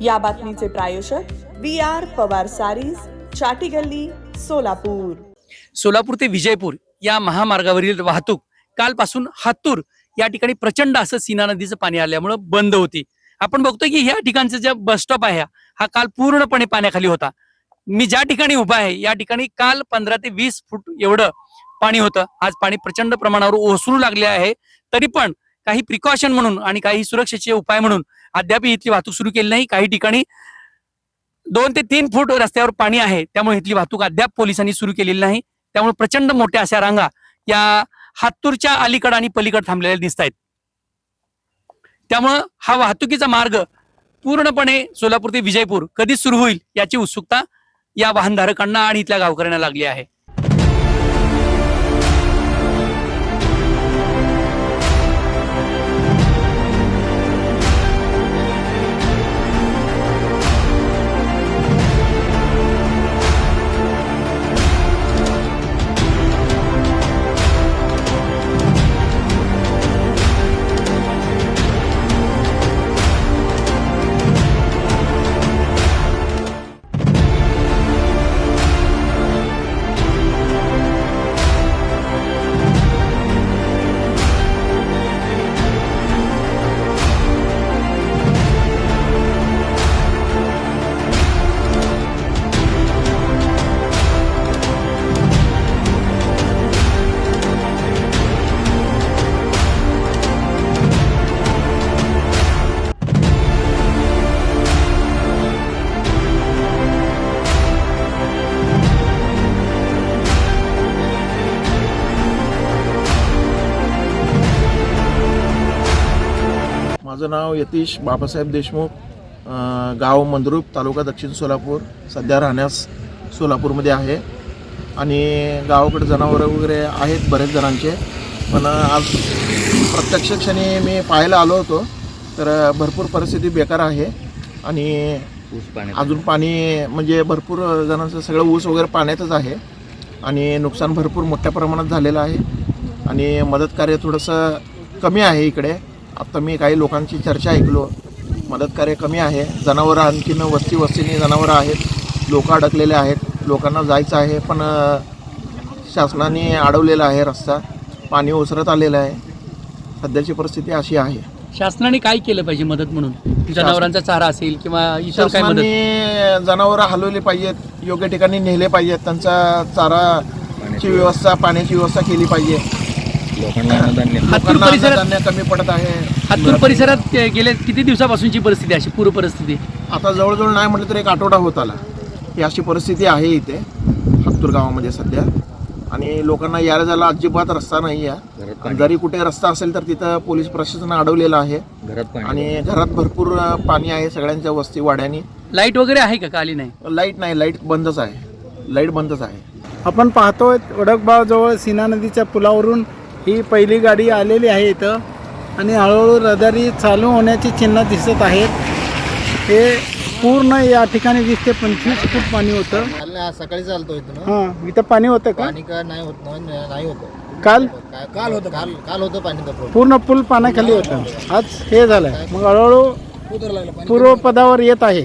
या बातमीचे प्रायोजक बी आर पवार सारीज चाटी गल्ली सोलापूर. सोलापूर ते विजयपूर या महामार्गावरील वाहतूक कालपासून हातूर या ठिकाणी प्रचंड असं सीना नदीचं पाणी आल्यामुळं बंद होती. आपण बघतोय की ह्या ठिकाणचं जे बस स्टॉप आहे हा काल पूर्णपणे पाण्याखाली होता. मी ज्या ठिकाणी उभा आहे या ठिकाणी काल पंधरा ते वीस फूट एवढं पाणी होतं. आज पाणी प्रचंड प्रमाणावर ओसरू लागले आहे. तरी पण काही प्रिकॉशन म्हणून आणि काही सुरक्षेचे उपाय म्हणून अद्याप इथली वाहतूक सुरू केली नाही. काही ठिकाणी दोन ते तीन फूट रस्त्यावर पाणी आहे. त्यामुळे इथली वाहतूक अद्याप पोलिसांनी सुरू केलेली नाही. त्यामुळे प्रचंड मोठ्या अशा रांगा या हातूरच्या अलीकड आणि पलीकड थांबलेल्या दिसत आहेत त्यामुळं हा वाहतुकीचा मार्ग पूर्णपणे सोलापूर ते विजयपूर कधी सुरू होईल याची उत्सुकता या वाहनधारकांना आणि इथल्या गावकऱ्यांना लागली आहे. माझं नाव यतीश बाबासाहेब देशमुख गाव मंद्रुप तालुका दक्षिण सोलापूर सध्या राहण्यास सोलापूरमध्ये आहे. आणि गावाकडे जनावरं वगैरे आहेत बरेच जणांचे पण आज प्रत्यक्ष क्षणी मी पाहायला आलो होतो तर भरपूर परिस्थिती बेकार आहे. आणि अजून पाणी म्हणजे भरपूर जणांचं सगळं ऊस वगैरे पाण्यातच आहे. आणि नुकसान भरपूर मोठ्या प्रमाणात झालेलं आहे. आणि मदत कार्य थोडंसं कमी आहे इकडे. आत्ता मी काही लोकांची चर्चा ऐकलो. मदत कार्य कमी आहे. जनावरं आणखीन वस्ती वस्तीने जनावरं आहेत. लोक अडकलेले आहेत. लोकांना जायचं आहे पण शासनाने अडवलेला आहे रस्ता. पाणी ओसरत आलेलं आहे. सध्याची परिस्थिती अशी आहे. शासनाने काय केलं पाहिजे मदत म्हणून? जनावरांचा चारा असेल किंवा इतर काय मदत? शासनाने जनावरं हलवली पाहिजेत. योग्य ठिकाणी नेले पाहिजेत. त्यांचा चाराची व्यवस्था पाण्याची व्यवस्था केली पाहिजे. हातूर लोकांना परिसरात अन्नधान्य कमी पडत आहे. हातूर परिसरात गेल्या किती दिवसापासूनची परिस्थिती आहे अशी? पूर परिस्थिती. आता जवळजवळ नाही म्हटलं तर एक आठवडा होत आला. ही अशी परिस्थिती आहे इथे हत्तूर गावामध्ये सध्या. आणि लोकांना यायला जायला अजिबात रस्ता नाही आहे. जरी कुठे रस्ता असेल तर तिथं पोलीस प्रशासन अडवलेलं आहे. आणि घरात भरपूर अ, पाणी आहे सगळ्यांच्या वस्ती वाड्यानी. लाइट वगैरे आहे का का आली नाही? लाइट नाही लाइट बंदच आहे. लाइट बंदच आहे. आपण पाहतोय वडकबावजवळ सीना नदीच्या पुलावरून ही पहिली गाडी आलेली आहे इथं. आणि हळूहळू रहदारी चालू होण्याची चिन्ह दिसत आहेत. हे पूर्ण या ठिकाणी वीस ते पंचवीस फूट पाणी होतं. सकाळी चालतो इथं हां इथं पाणी होतं का? पाणी नाही होत नाही होतं. काल? काल होतं काल काल होतं पाणी पूर्ण. पूल पाण्याखाली होतं. आज हे झालंय. मग हळूहळू पूर्वपदावर येत आहे.